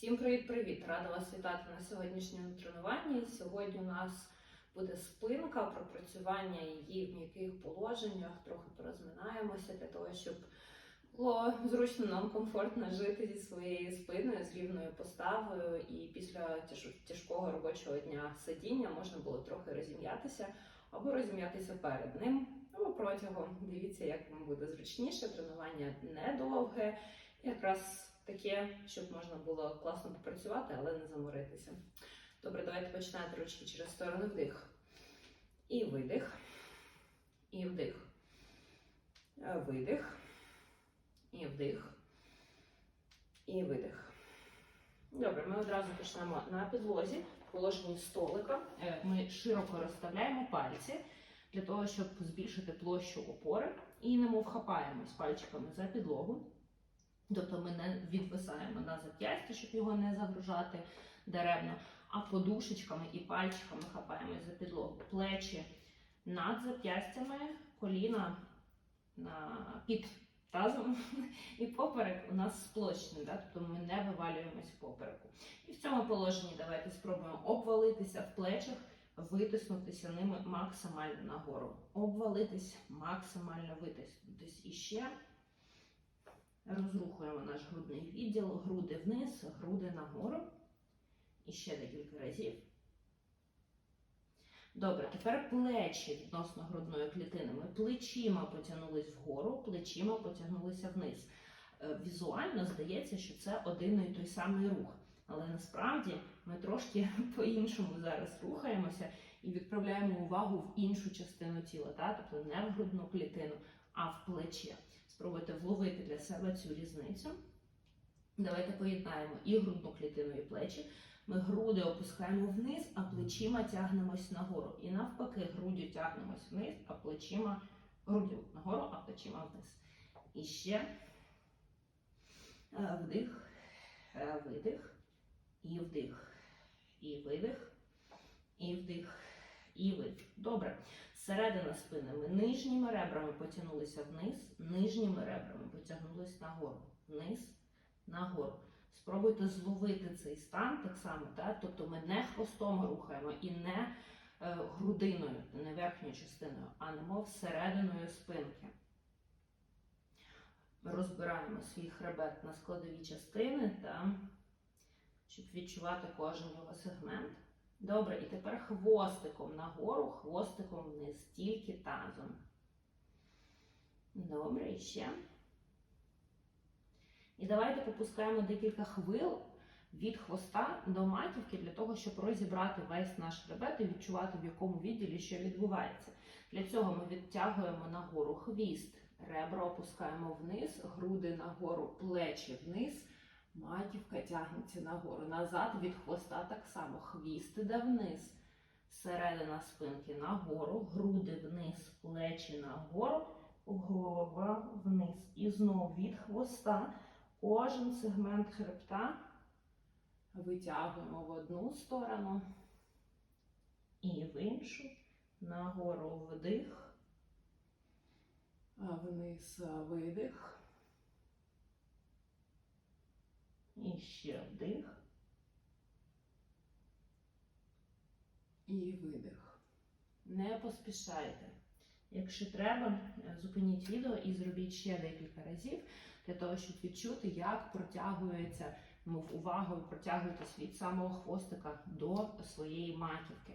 Всім привіт-привіт! Рада вас вітати на сьогоднішньому тренуванні. Сьогодні у нас буде спинка, пропрацювання її в м'яких положеннях. Трохи порозминаємося для того, щоб було зручно нам комфортно жити зі своєю спиною, з рівною поставою. І після тяжкого робочого дня сидіння можна було трохи розім'ятися або розім'ятися перед ним, або протягом. Дивіться, як вам буде зручніше. Тренування недовге, якраз таке, щоб можна було класно попрацювати, але не заморитися. Добре, давайте починати ручки через сторону вдих. І видих. І вдих. Е, Видих. І вдих. І видих. Добре, ми одразу почнемо на підлозі, положенні столика. Е, Ми широко розставляємо пальці для того, щоб збільшити площу опори і немов хапаємось пальчиками за підлогу. Тобто ми не відвисаємо на зап'ястя, щоб його не загружати даремно, а подушечками і пальчиками хапаємось за підлогу. Плечі над зап'ястями, коліна на під тазом і поперек у нас сплощений, да? тобто ми не вивалюємось в попереку. І в цьому положенні давайте спробуємо обвалитися в плечах, витиснутися ними максимально нагору. Обвалитись, максимально витиснутись. І ще Розрухуємо наш грудний відділ, груди вниз, груди нагору. І ще декілька разів. Добре, тепер плечі відносно грудної клітини. Ми плечима потягнулись вгору, плечима потягнулися вниз. Е, Візуально здається, що це один і той самий рух. Але насправді ми трошки по-іншому зараз рухаємося і відправляємо увагу в іншу частину тіла, та? тобто не в грудну клітину, а в плече. Спробуйте вловити для себе цю різницю. Давайте поєднаємо і грудну клітину, і плечі. Ми груди опускаємо вниз, а плечима тягнемось нагору. І навпаки, груддю тягнемось вниз, а плечима груддю нагору, а плечима вниз. І ще Е, вдих, е, видих, і вдих, і видих, і вдих, і видих. Добре. Середина спини ми нижніми ребрами потягнулися вниз, нижніми ребрами потягнулися нагору, вниз, нагору. Спробуйте зловити цей стан так само, так? тобто ми не хвостом рухаємо і не е, грудиною, не верхньою частиною, а немов серединою спинки. Розбираємо свій хребет на складові частини, та, щоб відчувати кожен його сегмент. Добре, і тепер хвостиком нагору, хвостиком вниз, тільки тазом. Добре, і ще. І давайте попускаємо декілька хвил від хвоста до маківки для того, щоб розібрати весь наш хребет і відчувати, в якому відділі що відбувається. Для цього ми відтягуємо нагору хвіст, ребра опускаємо вниз, груди нагору, плечі вниз. Маківка тягнеться нагору. Назад від хвоста так само. Хвіст іде вниз. Середина спинки нагору, груди вниз, плечі нагору, голова вниз. І знову від хвоста кожен сегмент хребта витягуємо в одну сторону і в іншу. Нагору вдих, вниз видих. І ще вдих. І видих. Не поспішайте. Якщо треба, е, зупиніть відео і зробіть ще декілька разів для того, щоб відчути, як протягується, мов увагою протягуєтесь від самого хвостика до своєї маківки.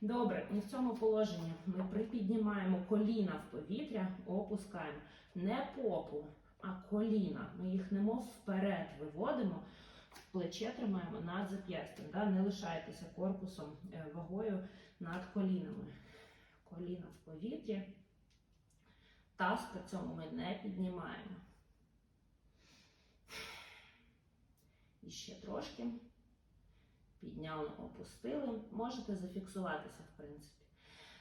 Добре, і в цьому положенні ми припіднімаємо коліна в повітря, опускаємо не попу, а коліна. Ми їх немов вперед виводимо, плече тримаємо над зап'ястям. Да? Не лишайтеся корпусом е, вагою над колінами. Коліна в повітрі. Таз при цьому ми не піднімаємо. І ще трошки. Підняли, опустили. Можете зафіксуватися, в принципі.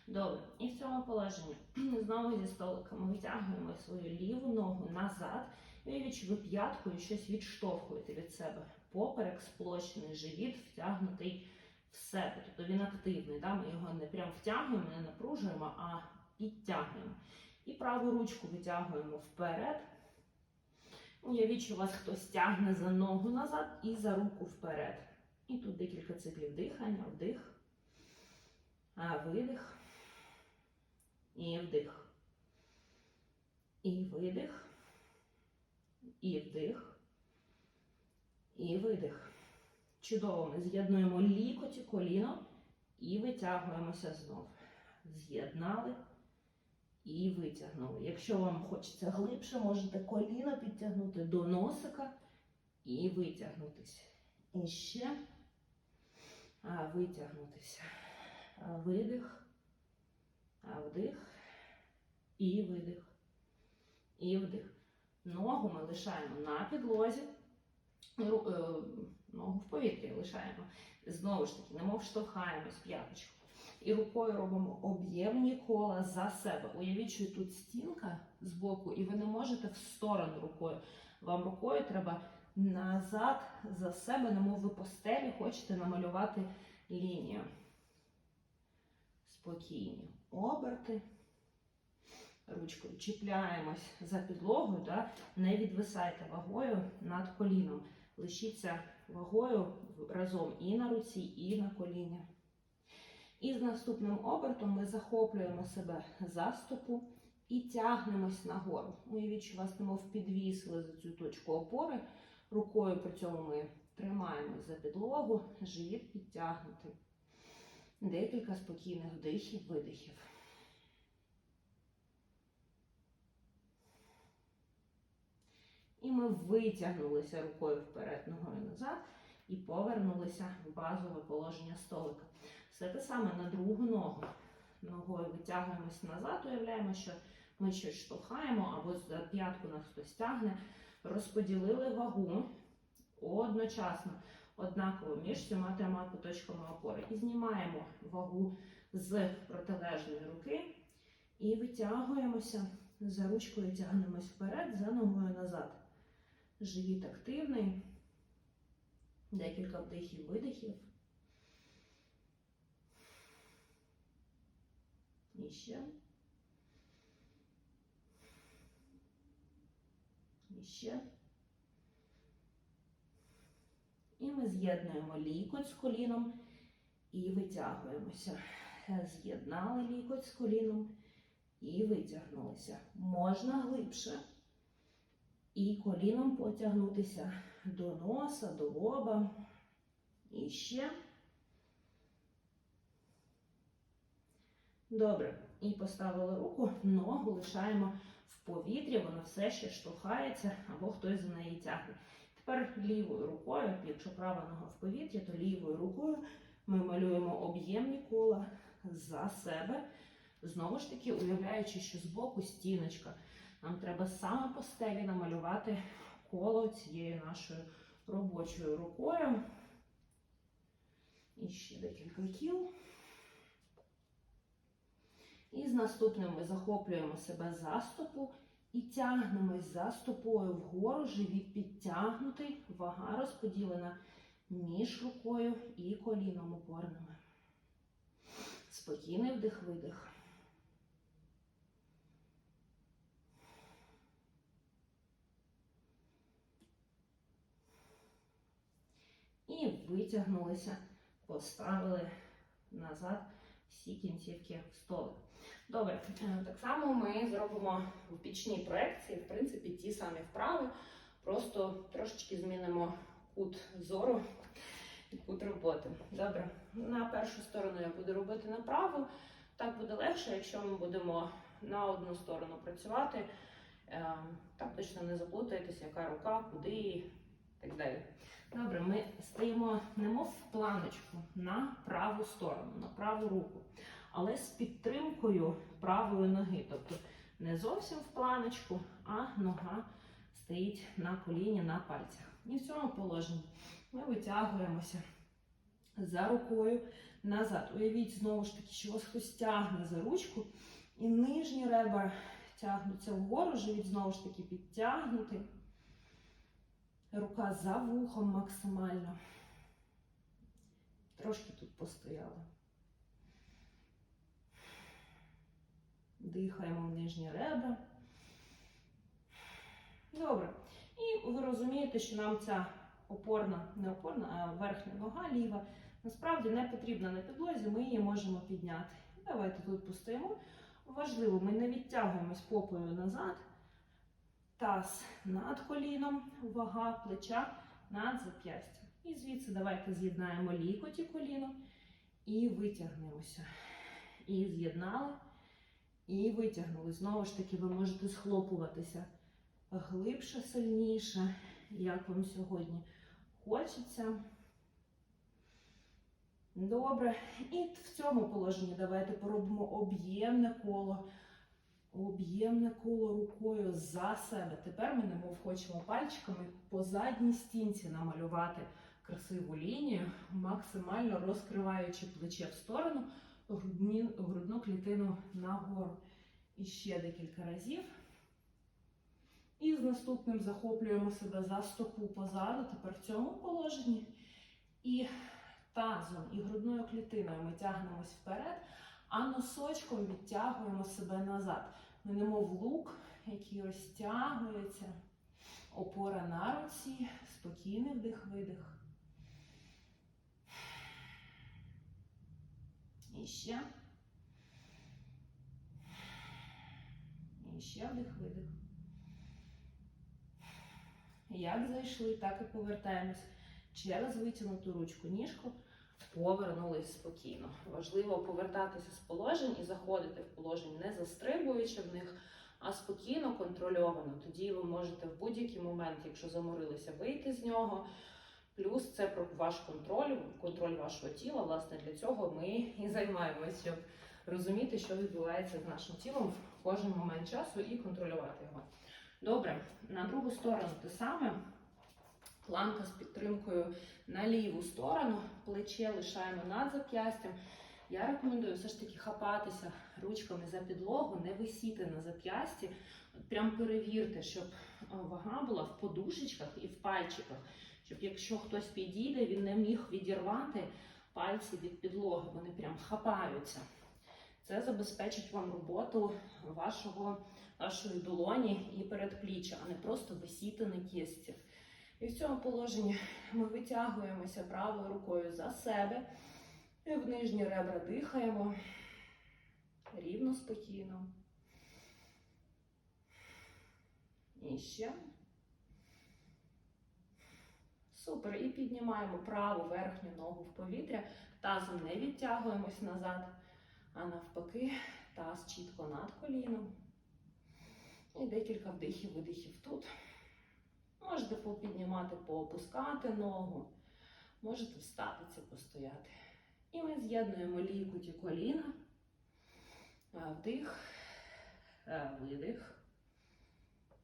Добре. І в цьому положенні знову зі столика ми витягуємо свою ліву ногу назад. І ви п'яткою щось відштовхуєте від себе. Поперек сплощений, живіт втягнутий в себе. Тобто він активний. Да? Ми його не прям втягуємо, не напружуємо, а підтягуємо. І праву ручку витягуємо вперед. Уявіть, що вас хтось тягне за ногу назад і за руку вперед. І тут декілька циклів дихання, вдих, видих, і вдих. І видих, і вдих, і видих. Чудово, ми з'єднуємо лікоті, коліно і витягуємося знов. З'єднали і витягнули. Якщо вам хочеться глибше, можете коліно підтягнути до носика і витягнутися. І ще витягнутися. Видих, вдих і видих. І вдих. Ногу ми лишаємо на підлозі. Е, Ногу в повітрі лишаємо. Знову ж таки, немов штовхаємось п'яточку. І рукою робимо об'ємні кола за себе. Уявіть, що тут стінка з боку, і ви не можете в сторону рукою. Вам рукою треба назад за себе, немов ви по стелі хочете намалювати лінію. Спокійні оберти. Ручкою чіпляємось за підлогу, да? не відвисайте вагою над коліном. Лишіться вагою разом і на руці, і на коліні. І з наступним обертом ми захоплюємо себе за стопу і тягнемось нагору. Уявіть, що вас немов підвісили за цю точку опори. Рукою при цьому ми тримаємось за підлогу, живіт підтягнутий. Декілька спокійних вдихів, видихів. І ми витягнулися рукою вперед, ногою назад і повернулися в базове положення столика. Все те саме на другу ногу. Ногою витягуємось назад, уявляємо, що ми щось штовхаємо або за п'ятку нас хтось тягне. Розподілили вагу одночасно, однаково між всіма трьома куточками опори. І знімаємо вагу з протилежної руки і витягуємося за ручкою, тягнемось вперед, за ногою назад. Живіт активний. Декілька вдихів, видихів. І ще. І ще. І ми з'єднуємо лікоть з коліном і витягуємося. З'єднали лікоть з коліном і витягнулися. Можна глибше. І коліном потягнутися до носа, до лоба. І ще. Добре. І поставили руку, ногу лишаємо в повітрі, вона все ще штовхається або хтось за неї тягне. Тепер лівою рукою, якщо права нога в повітрі, то лівою рукою ми малюємо об'ємні кола за себе. Знову ж таки, уявляючи, що збоку стіночка. Нам треба саме по стелі намалювати коло цією нашою робочою рукою. І ще декілька кіл. І з наступним ми захоплюємо себе за стопу і тягнемось за стопою вгору, живіт підтягнутий, вага розподілена між рукою і коліном опорними. Спокійний вдих-видих. І витягнулися, поставили назад всі кінцівки в столик. Добре, е, так само ми зробимо в пічній проекції, в принципі, ті самі вправи, просто трошечки змінимо кут зору і кут роботи. Добре, на першу сторону я буду робити направо. Так буде легше, якщо ми будемо на одну сторону працювати. Е, Так точно не заплутаєтесь, яка рука, куди так далі. Добре, ми стоїмо немов в планочку на праву сторону, на праву руку, але з підтримкою правої ноги. Тобто не зовсім в планочку, а нога стоїть на коліні на пальцях. І в цьому положенні ми витягуємося за рукою назад. Уявіть знову ж таки, що вас хтось тягне за ручку, і нижні ребра тягнуться вгору, живіт знову ж таки підтягнутий. Рука за вухом максимально. Трошки тут постояли. Дихаємо в нижні ребра. Добре. І ви розумієте, що нам ця опорна, не опорна, а верхня нога ліва насправді не потрібна на підлозі, ми її можемо підняти. Давайте тут пустимо. Важливо, ми не відтягуємось попою назад. Таз над коліном, вага плеча над зап'ястям. І звідси давайте з'єднаємо лікоть і коліно і витягнемося. І з'єднали, і витягнули. Знову ж таки, ви можете схлопуватися глибше, сильніше, як вам сьогодні хочеться. Добре. І в цьому положенні давайте поробимо об'ємне коло. Об'ємне коло рукою за себе. Тепер ми немов хочемо пальчиками по задній стінці намалювати красиву лінію, максимально розкриваючи плече в сторону, грудні, грудну клітину нагору. І ще декілька разів. І з наступним захоплюємо себе за стопу позаду, тепер в цьому положенні. І тазом і грудною клітиною ми тягнемось вперед, а носочком відтягуємо себе назад. Немов лук, який розтягується, опора на руці, спокійний вдих-видих. І ще. І ще вдих-видих. Як зайшли, так і повертаємось через витягнуту ручку ніжку. Повернулись спокійно. Важливо повертатися з положень і заходити в положення, не застрибуючи в них, а спокійно, контрольовано. Тоді ви можете в будь-який момент, якщо заморилися, вийти з нього. Плюс це про ваш контроль, контроль вашого тіла. Власне, для цього ми і займаємося, щоб розуміти, що відбувається з нашим тілом в кожен момент часу і контролювати його. Добре, на другу сторону те саме. Планка з підтримкою на ліву сторону, плече лишаємо над зап'ястям. Я рекомендую все ж таки хапатися ручками за підлогу, не висіти на зап'ясті. Прям перевірте, щоб вага була в подушечках і в пальчиках, щоб якщо хтось підійде, він не міг відірвати пальці від підлоги. Вони прям хапаються. Це забезпечить вам роботу вашого, вашої долоні і передпліччя, а не просто висіти на кісті. І в цьому положенні ми витягуємося правою рукою за себе. І в нижні ребра дихаємо рівно, спокійно. І ще. Супер. І піднімаємо праву верхню ногу в повітря. Тазом не відтягуємось назад, а навпаки, таз чітко над коліном. І декілька вдихів-видихів тут. Можете попіднімати, поопускати ногу, можете встатися, постояти. І ми з'єднуємо лікуті коліна. Вдих, видих,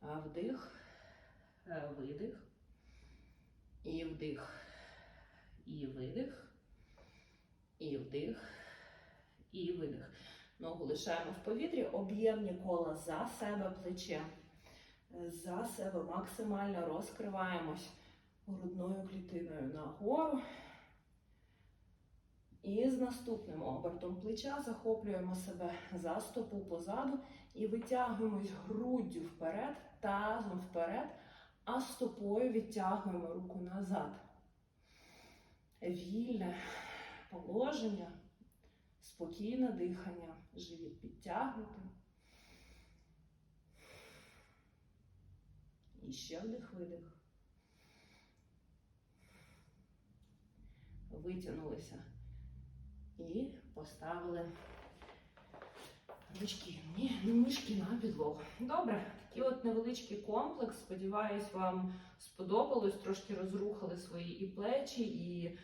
вдих, видих. І вдих, і видих, і вдих, і видих. Ногу лишаємо в повітрі, об'ємні кола за себе плече за себе максимально розкриваємось грудною клітиною нагору. І з наступним обертом плеча захоплюємо себе за стопу позаду і витягуємось груддю вперед, тазом вперед, а стопою відтягуємо руку назад. Вільне положення, спокійне дихання, живіт підтягнути. І ще вдих-видих. Витягнулися. І поставили ручки, ні, не ніжки на підлогу. Добре, такий от невеличкий комплекс. Сподіваюсь, вам сподобалось. Трошки розрухали свої і плечі, і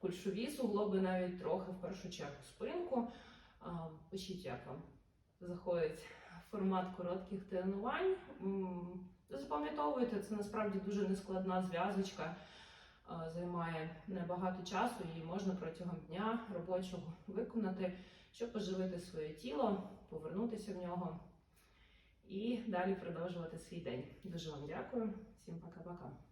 кульшові суглоби, навіть трохи в першу чергу спинку. Пишіть, як вам заходить формат коротких тренувань. Запам'ятовуйте, це насправді дуже нескладна зв'язочка, займає небагато часу, її можна протягом дня робочого виконати, щоб поживити своє тіло, повернутися в нього і далі продовжувати свій день. Дуже вам дякую, всім пока-пока.